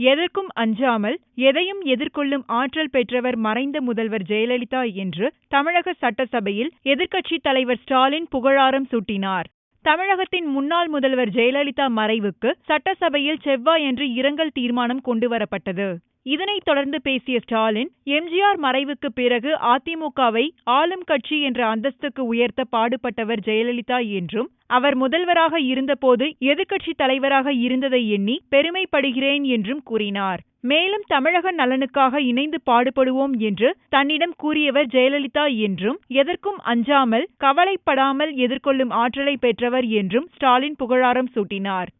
எதற்கும் அஞ்சாமல் எதையும் எதிர்கொள்ளும் ஆற்றல் பெற்றவர் மறைந்த முதல்வர் ஜெயலலிதா என்று தமிழக சட்டசபையில் எதிர்க்கட்சித் தலைவர் ஸ்டாலின் புகழாரம் சூட்டினார். தமிழகத்தின் முன்னாள் முதல்வர் ஜெயலலிதா மறைவுக்கு சட்டசபையில் செவ்வாயன்று இரங்கல் தீர்மானம் கொண்டுவரப்பட்டது. இதனைத் தொடர்ந்து பேசிய ஸ்டாலின் எம்ஜிஆர் மறைவுக்கு பிறகு அதிமுகவை ஆளும் கட்சி என்ற அந்தஸ்துக்கு உயர்த்த பாடுபட்டவர் ஜெயலலிதா என்றும் அவர் முதல்வராக இருந்தபோது எதிர்க்கட்சி தலைவராக இருந்ததை எண்ணி பெருமைப்படுகிறேன் என்றும் கூறினார். மேலும் தமிழக நலனுக்காக இணைந்து பாடுபடுவோம் என்று தன்னிடம் கூறியவர் ஜெயலலிதா என்றும் எதற்கும் அஞ்சாமல் கவலைப்படாமல் எதிர்கொள்ளும் ஆற்றலை பெற்றவர் என்றும் ஸ்டாலின் புகழாரம் சூட்டினார்.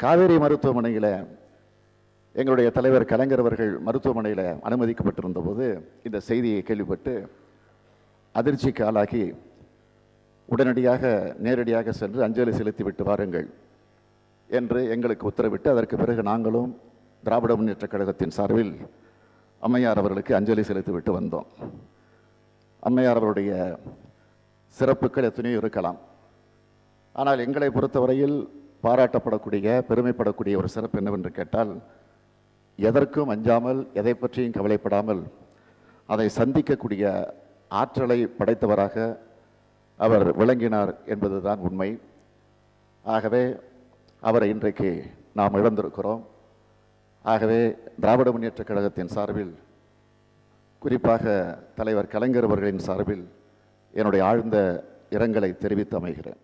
காவேரி மருத்துவமனையில் எங்களுடைய தலைவர் கலைஞர் அவர்கள் மருத்துவமனையில் அனுமதிக்கப்பட்டிருந்த போது இந்த செய்தியை கேள்விப்பட்டு அதிர்ச்சிக்கு ஆளாகி உடனடியாக நேரடியாக சென்று அஞ்சலி செலுத்திவிட்டு வாருங்கள் என்று எங்களுக்கு உத்தரவிட்டு அதற்கு பிறகு நாங்களும் திராவிட முன்னேற்றக் கழகத்தின் சார்பில் அம்மையார் அவர்களுக்கு அஞ்சலி செலுத்திவிட்டு வந்தோம். அம்மையார் அவருடைய சிறப்புகள் எத்தனையோ இருக்கலாம். ஆனால் எங்களை பொறுத்தவரையில் பாராட்டப்படக்கூடிய பெருமைப்படக்கூடிய ஒரு சிறப்பு என்னவென்று கேட்டால் எதற்கும் அஞ்சாமல் எதை பற்றியும் கவலைப்படாமல் அதை சந்திக்கக்கூடிய ஆற்றலை படைத்தவராக அவர் விளங்கினார் என்பதுதான் உண்மை. ஆகவே அவரை இன்றைக்கு நாம் இழந்திருக்கிறோம். ஆகவே திராவிட முன்னேற்ற கழகத்தின் சார்பில் குறிப்பாக தலைவர் கலைஞர் அவர்களின் சார்பில் என்னுடைய ஆழ்ந்த இரங்கலை தெரிவித்து அமைகிறேன்.